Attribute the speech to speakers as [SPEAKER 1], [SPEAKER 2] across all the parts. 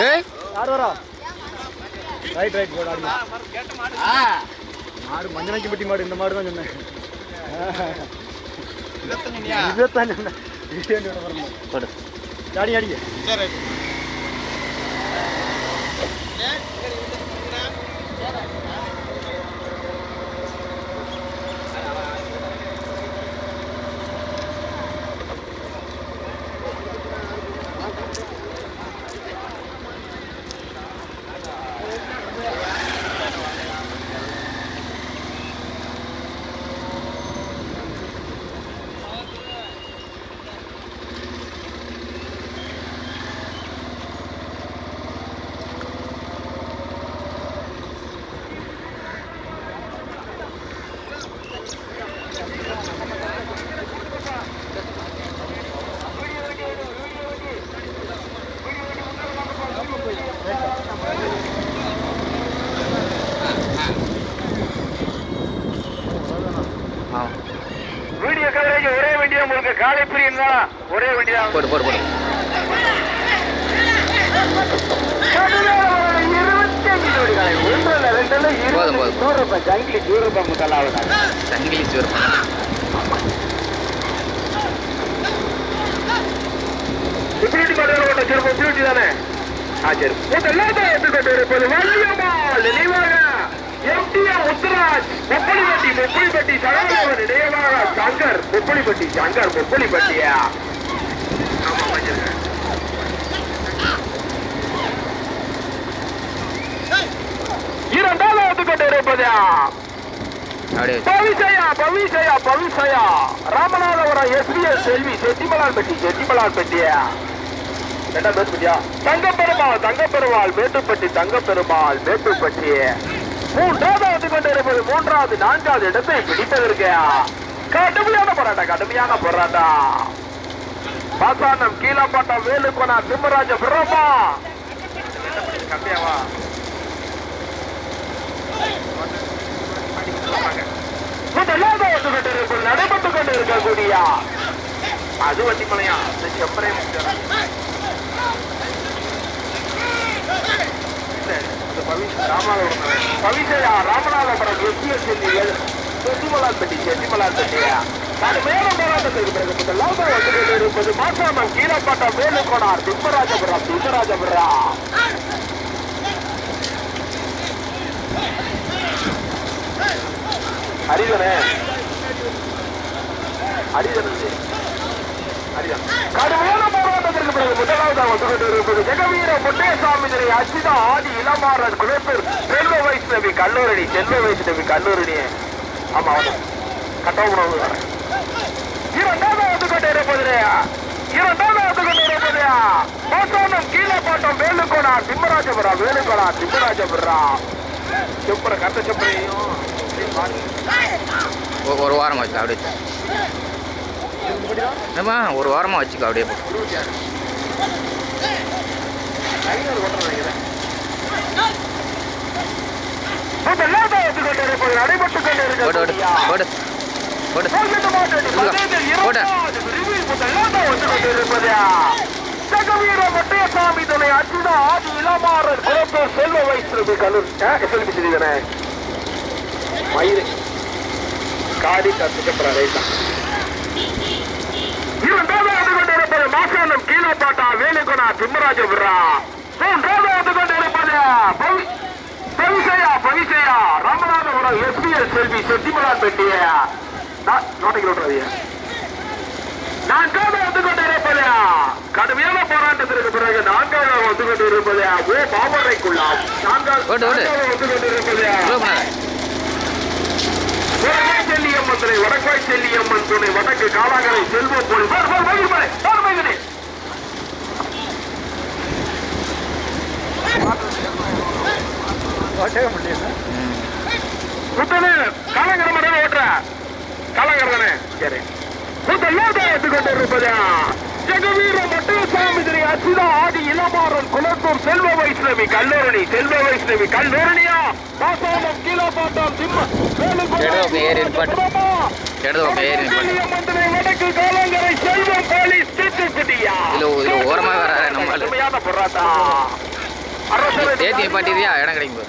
[SPEAKER 1] ஏய்
[SPEAKER 2] யார் வரா? ரைட் ரைட் போடு மாடு மஞ்சனைக்கு பெட்டி மாடு இந்த மாடு தான் சொன்னேன் இதைத்தான் சொன்னேன் வீடியோ வரணும்.
[SPEAKER 1] போடு.
[SPEAKER 2] அடி அடிங்க
[SPEAKER 1] ஆ
[SPEAKER 3] வீடியோ கவரேஜ் ஒரே வண்டியா பிரியம் தான் ஒரே வண்டியா
[SPEAKER 1] போடு போடு போடு.
[SPEAKER 3] ரெண்டுல
[SPEAKER 1] போதும், போதும்.
[SPEAKER 3] ஜங்கிலி ரூபாய் முதலாவது
[SPEAKER 1] சங்கிலி சோறு
[SPEAKER 3] பியூட்டி மாடல் ஓட்ட சிறப்பு பியூட்டி தானே? ஆ சரி முதல்ல எடுத்துக்கொண்டு இருப்பது வள்ளியம்மாள் நினைவாக எம்டிஆர் உத்தராஜ் முப்பளிப்பட்டி முப்பளிப்பட்டி சடங்கோவன் நினைவாக சங்கர் முப்பளிப்பட்டி சங்கர் முப்பளிப்பட்டியா இரண்டாவது இருப்பது
[SPEAKER 1] அப்படியே.
[SPEAKER 3] பவிசையா பவிசையா பவிசையா. ராமநாதபுரம் எஸ்பிஎஸ் செல்வி செட்டிமலான்பட்டி செட்டிமலான்பட்டியா என்ன பேசுபட்டியா தங்கப்பெருமாள் தங்கப்பெருமாள் மேட்டுப்பட்டி தங்கப்பெருமாள் மேட்டுப்பட்டி மூன்றாவது வந்து மூன்றாவது நான்காவது இடத்தை பிடிப்பதற்கு கடுமையான போராட்டம் கடுமையான போராட்டம். பாசானம் கீழப்பட்டம் வேலுக்கோனா திம்மராஜ பிரம்மா. கம்மியாவா நடைபெற்றுக் கொண்டு இருக்கக்கூடிய அது வண்டிமலையா? இந்த பவிசையா ராமநாதபுரம். எஸ்பிய செல்விகள் செட்டிமலார்பட்டி செட்டிமலார்பட்டியா கடுமையான போராட்டத்திற்கு பிறகு முதலாவது வந்து கொண்டு இருப்பது மாசாமம் கீழப்பட்டம் வேலுக்கோனார் திம்மராஜபுரம் திம்மராஜபுரம். ஹரிதனே ஹரிதனே ஹரிதன் கடுமையான பிறகு முதலாவதாக வந்து கொண்டிருப்பது ஜெகவீர முட்டேசாமி திரை அச்சிதா ஆதி இளமாறன் குலேப்பூர் செல்வ வைஷ்ணவி கல்லூரணி செல்வ வைஷ்ணவி கல்லூரணி. ஆமா ஆமா. கட்டவுணவு இரண்டாவது வந்து கொண்டிருப்பது இரண்டாவது வந்து கொண்டிருப்பது மோசோனம் கீழப்பாட்டம் வேலுக்கோணா திம்மராஜபுரம் வேலுக்கோணா திம்மராஜபுரம் செப்பரை கட்ட செப்பரையும்
[SPEAKER 1] ஒரு வாரமாக வச்சு அப்படியே. ஏம்மா ஒரு வாரமாக வச்சுக்கோ அப்படியே.
[SPEAKER 3] ஐநூறு கொண்டு நினைக்கிறேன் நடைபெற்றுக் கொண்டிருப்பது துணை ஆதி இளமாறன் செல்வ வைஷ்ணவி சிறிதனே மயிறு காடி கத்துக்கப்புறம் ரைட்டா வந்து கொண்டிருப்பது மாசானம் கீழப்பாட்டா வேலுகுணா திம்மராஜபுரா மூன்றாவது வந்து கொண்டிருப்பது பவி- பவிசையா பவிசையா. ராமநாதபுரம் எஸ்பிஎஸ் செல்வி செட்டிமலான் பெட்டிய. நான்காவது வந்து கொண்டிருப்பது கடுமையான போராட்டத்திற்கு பிறகு நான்காவது வந்து கொண்டிருப்பது ஓ பாமரைக்குள்ளாம். நான்காவது வந்து
[SPEAKER 1] பண்ணாத.
[SPEAKER 3] வடக்காய் செல்லியம்மன் வடக்காய் செல்லி அம்மன் துணை வடக்கு காலாங்கரை செல்வம் போல். பார் மட்டும் ஓட்டுற. காலாங்கரை தானே? சரி. முதலாவது ஜெகவீர மட்டசாமி திரை அச்சுதா ஆதி இளமாறன் குலத்தூர் செல்வ வைஷ்ணவி கல்லூரணி செல்வ வைஷ்ணவி கல்லூரணியா?
[SPEAKER 1] நிப்பாட்டு.
[SPEAKER 3] மந்திரி வடக்கு காலங்கரை செல்வம் போலீஸ் தூத்துக்குடியா
[SPEAKER 1] ஓரமா நம்ம இடம் கிடைக்கும்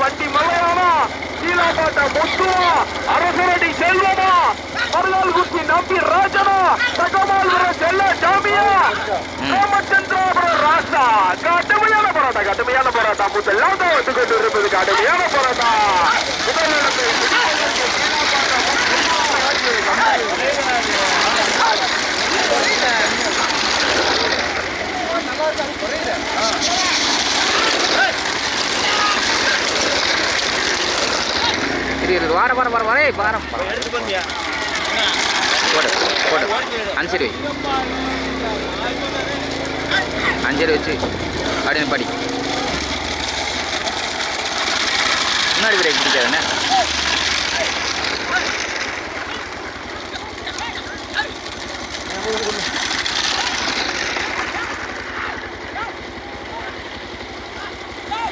[SPEAKER 3] வண்டி மலையானா கீழாப்பாட்ட முத்துவா அரசரடி செல்வமா? மருளால் குச்சி நம்பி ராஜனா தகமால்புர செல்ல சாமியா. ராமச்சந்திராபுர ராசா. கடுமையான போராட்டம் கடுமையான போராட்டம். முதல்லாம் தான் வந்துகொண்டு இருப்பது கடுமையான போராட்டம்.
[SPEAKER 1] இது இது வாரம் வாரம் வாரம் வரே வாரம். போடு போடு. அஞ்சு ரூபாய். அஞ்சு ரூபாய் வச்சு அப்படியே படி. முன்னாடி பிரேக் பிடிக்காதுண்ணே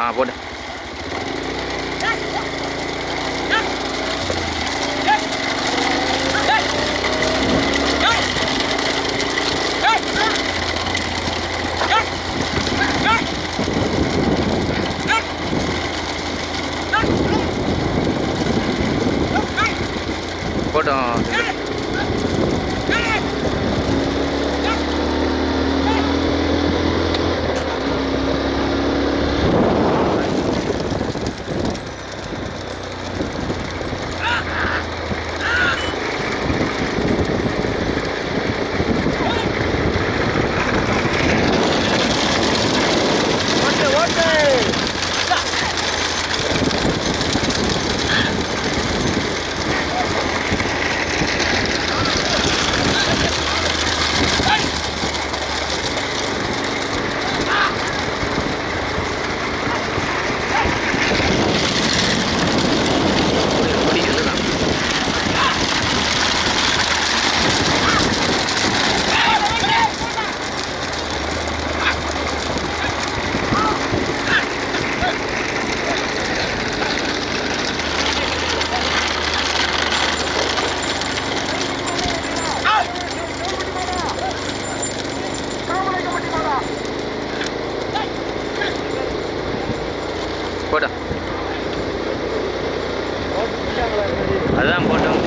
[SPEAKER 1] ஆ போடு. போட்டோம் பிடிக்கிறது தான் போட்டோம் அதுதான் போட்டோம்.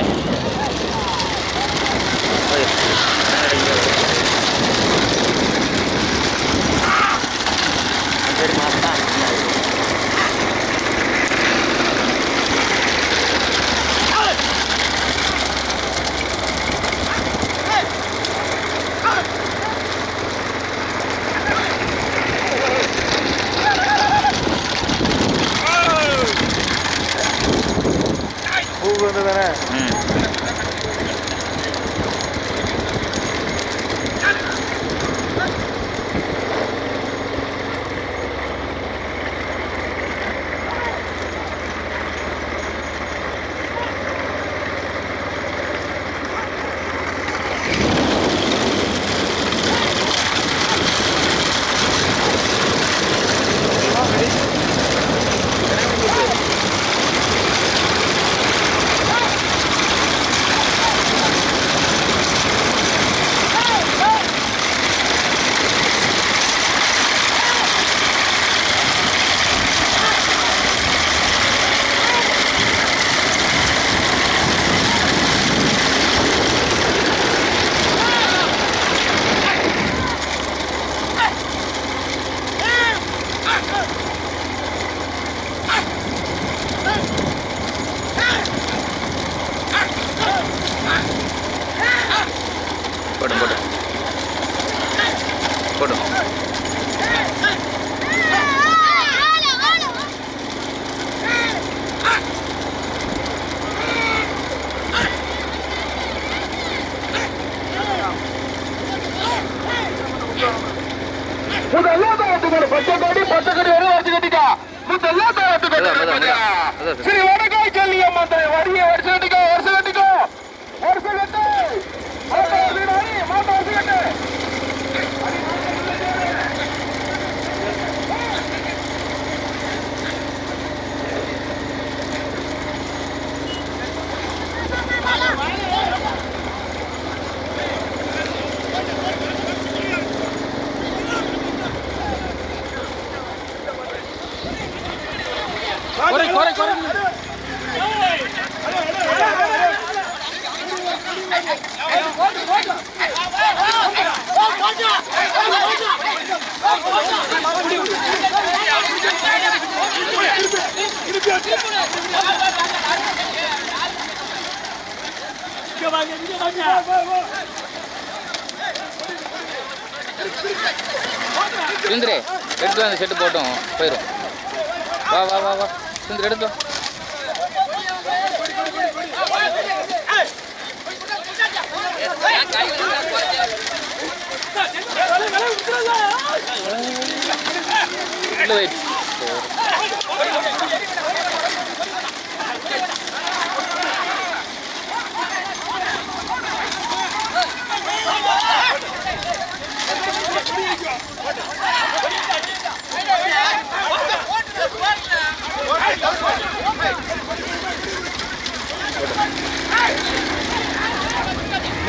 [SPEAKER 3] முதல்ல தாத்துக்கோடு பச்சைக்கோடி பச்சைக்கோடி வரை வரிசை கட்டிக்கா முதல்ல தாத்துக்கோடு
[SPEAKER 1] அதான், அதான், அதான். அதான்.
[SPEAKER 3] ஸ்ரீ வடகாய்
[SPEAKER 1] இந்திரே எடுத்து அந்த செட்டு போட்டோம் போயிடும் வா வா வா வா. சுந்தர் எடுத்து வெயிட்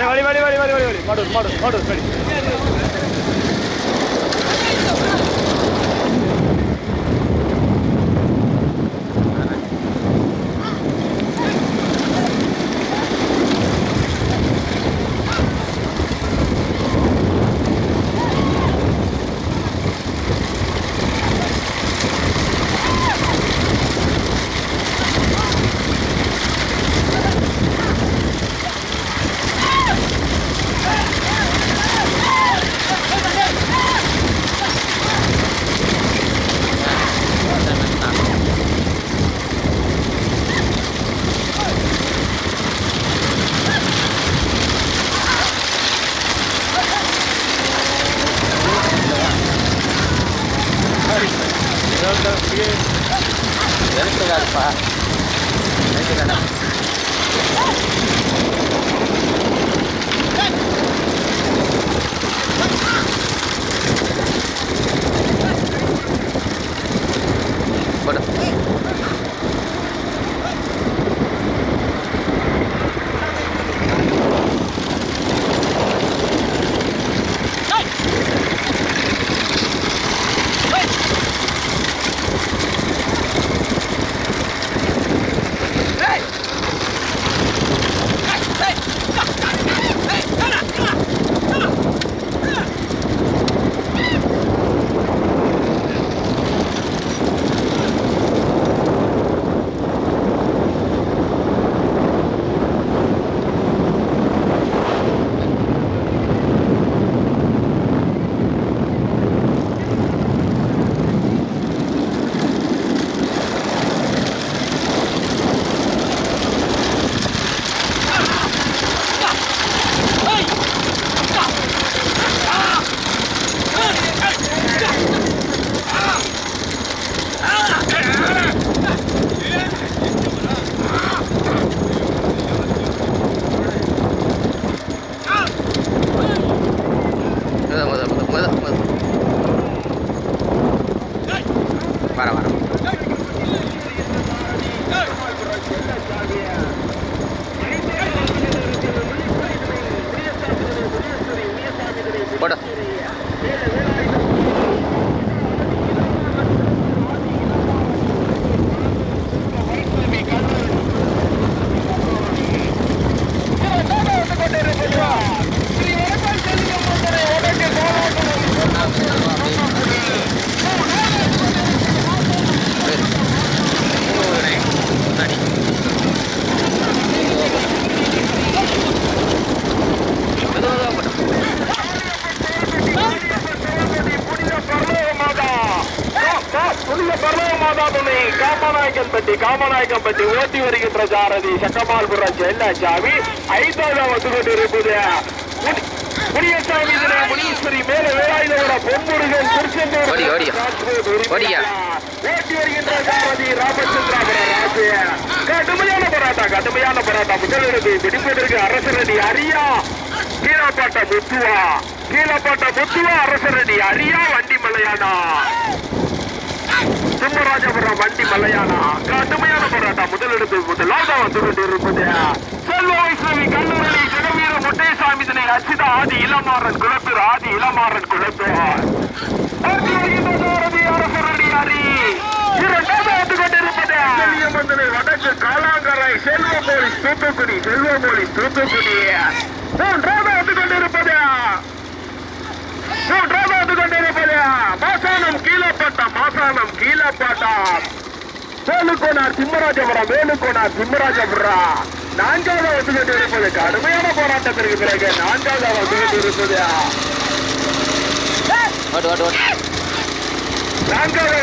[SPEAKER 2] வழி வழி வழி வழி வழி வழி மாடு மாடு மாடு வழி
[SPEAKER 1] எடுத்துக்காதுப்பா எடுத்துக்காடா
[SPEAKER 3] காமநாயக்கன்பட்டி ஓட்டி வருகின்ற சாரதி சக்கமால்புரம் செல்லாச்சாமி ஐந்தாவது வந்து கொண்டிருப்பது முனி- முனியசாமி முனீஸ்வரி மேல வேலாயுதோட பொன்முருகன் திருச்செந்தூர். ஓட்டி வருகின்ற சாரதி ராமச்சந்திராபுரம் கடுமையான போராட்டம் கடுமையான போராட்டம். முதலிடத்தை பிடிப்பதற்கு அரசரடி அரியா. கீழப்பாட்ட முத்துவா. கீழப்பாட்ட முத்துவா அரசரடி அரியா வண்டி மலையானா சிம்மராஜபுரம் வண்டி மலையானா கடுமையான போராட்டம். முதலிடத்தில் முதலாக வந்து இருப்பது செல்வ வைஷ்ணவி கல்லூரி ஜெகவீர முட்டைசாமி தினை அச்சித ஆதி இளமாறன் குலத்தூர் ஆதி இளமாறன் குலத்தூர் வந்து வடக்கு காலாங்கரை செல்வ போலீஸ் தூத்துக்குடி செல்வ போலீஸ் தூத்துக்குடி. மூன்றாவது வந்து கொண்டிருப்பது. மூன்றாவது வந்து கொண்டிருப்பது. மாசானம் கீழப்பட்டம் மாசானம் கீழப்பட்டம் வேலுக்கோனார் சிம்மராஜபுரம் வேலுக்கோனார் சிம்மராஜபுரம் நான்காவது வந்து கொண்டிருப்பது கடுமையான போராட்டத்திற்கு பிறகு நான்காவது வந்து நான்காவது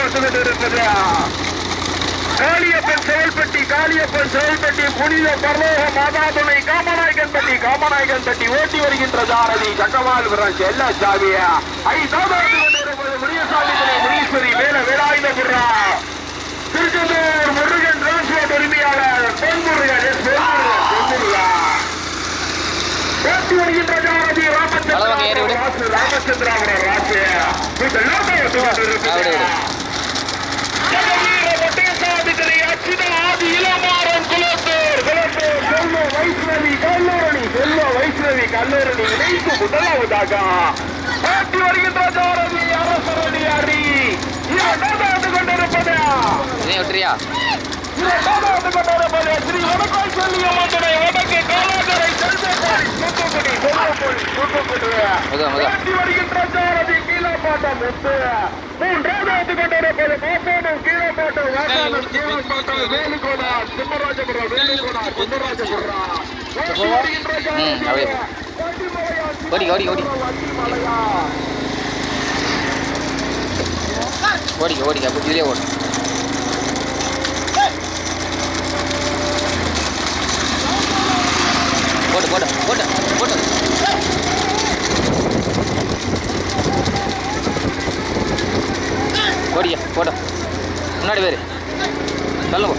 [SPEAKER 3] காளியப்பன் செயல்பட்டி காளியப்பன் செயல்பட்டி புனித பரலோக மாதாதுணை காமநாயகன்பட்டி காமநாயகன்பட்டி ஓட்டி வருகின்ற சாரதி சக்கமால் விரன் செல்ல சாமியா வந்து கொண்டிருப்பது முனியசாமி முனீஸ்வரி வேல வேலாயுதபுரா திருச்செந்தூர் முருகன் டிரான்ஸ்போர்ட் உரிமையாளர் பொன்முருகன் எஸ் பொன்முருகன் பொன்முருகா. ஓட்டி வருகின்ற ராசு ராமச்சந்திராபுரம் ராசு கல்லூரணி இணைப்பு முதலாவதாக. வருகின்ற அரசரணி
[SPEAKER 1] இதையும் விட்டுறியா. ஓடி ஓடி ஓடி. ஓடிக்க ஓடிக்க அப்போ இதுலேயே ஓடு. போட்டு போட்டு போட்டு போட்டு ஓடிக்க போட்டோம் முன்னாடி பேர். சொல்லுங்க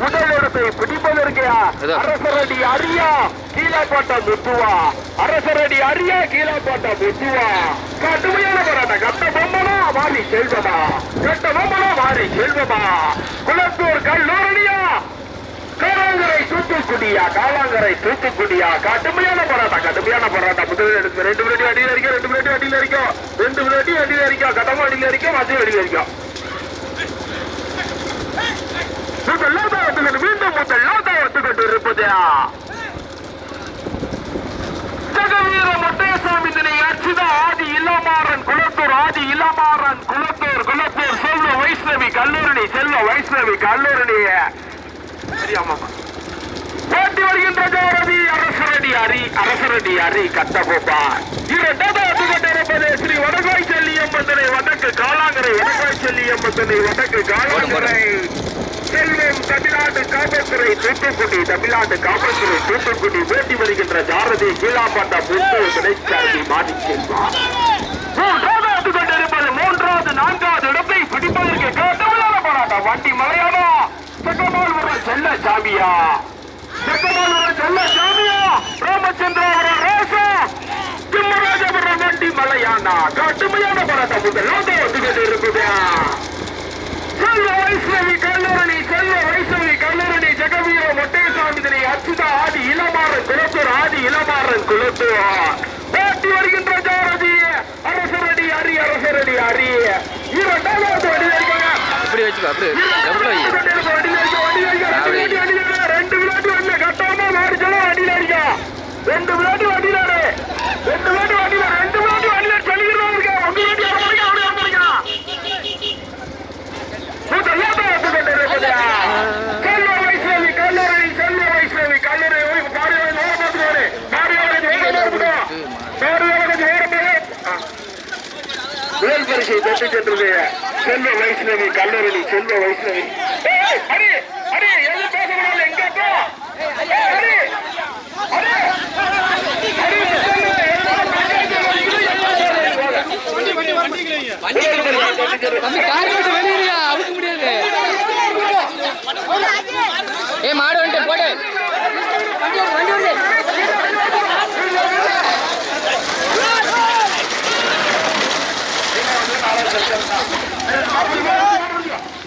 [SPEAKER 1] முதலிடத்தை பிடிப்பதற்கு இதோ.
[SPEAKER 3] அரசரடி அரியா போட்ட முத்துவா. அரசரடி அரியா போட்ட முத்துவா. கடுமையான போராட்டம். கட்ட பொம்மனா மாறி செல்வமா? கட்ட பொம்மனா மாறி செல்வமா? குளத்தூர் கல்லூரணியா? காலாங்கரை தூத்துக்குடியா? காலாங்கரை தூத்துக்குடியா? கடுமையான போராட்டம். கடுமையான போராட்டம். முதல் எடுத்து ரெண்டு மினிட் அடியில் அடிக்கும் ரெண்டு மினிட் அடியில் அடிக்கும் ரெண்டு மினிட் அடியில் அடிக்கும் கடமை அடியில் அடிக்கும் மதியம் அடியில் அடிக்கும் ஜெகவீர தினை ஆதி இளமாறன் குளத்தூர் ஆதி இளமாறன் குளத்தூர் குளத்தூர் செல்வ வைஷ்ணவி கல்லூரணி செல்வ வைஷ்ணவி கல்லூரணி போட்டி வருகின்ற அரசரடி அரி அரசரடி அரி கட்டபொப்பா இரண்டாவது வந்துகிட்டு இருப்பது ஸ்ரீ வடகாய் செல்லியம்மந்தனை வடக்கு காலாங்கரை வடகாய் செல்லியம்மந்தனை வடக்கு காலாங்கரை. செல்வம் தமிழ்நாடு காவல்துறை தூத்துக்குடி தமிழ்நாடு காவல்துறை தூத்துக்குடி வேண்டி வருகின்ற ஜாரதி கீழாப்பாட்ட முத்து துணைச்சாமி மாடி மூன்றாவது கொண்டிருப்பது மூன்றாவது நான்காவது இடத்தை பிடிப்பதற்கு கடுமையான போராட்டம் வண்டி மலையாளா? செக்கமால் வர செல்ல சாமியா? செக்கமால் ஒரு செல்ல சாமியா? ராமச்சந்திராபுரம் ராசா? திம்மராஜபுரம் வண்டி மலையானா கடுமையான போராட்டம் முதலாவது வந்து கொண்டிருக்குதா செல்வ வைஷ்ணவி கல்லூரணி అప్పుడే முதல் பரிசை பெற்றுச் சென்றது செல்வ வைஷ்ணவி கல்லூரி செல்வ வைஷ்ணவி ஏ மாடு வந்துட்டு போட்டு பேச முடியல எங்க அப்பா? ஏய், அடி அடி அடி செல்வ, எல்லாரும் பஞ்சாயத்து வரைக்கும் எல்லாரும்
[SPEAKER 1] தம்பி கார் விட்டு வெளியிறியா அவுக்க முடியாது ஏ மாடு வந்துட்டு போடு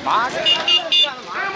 [SPEAKER 1] மாடு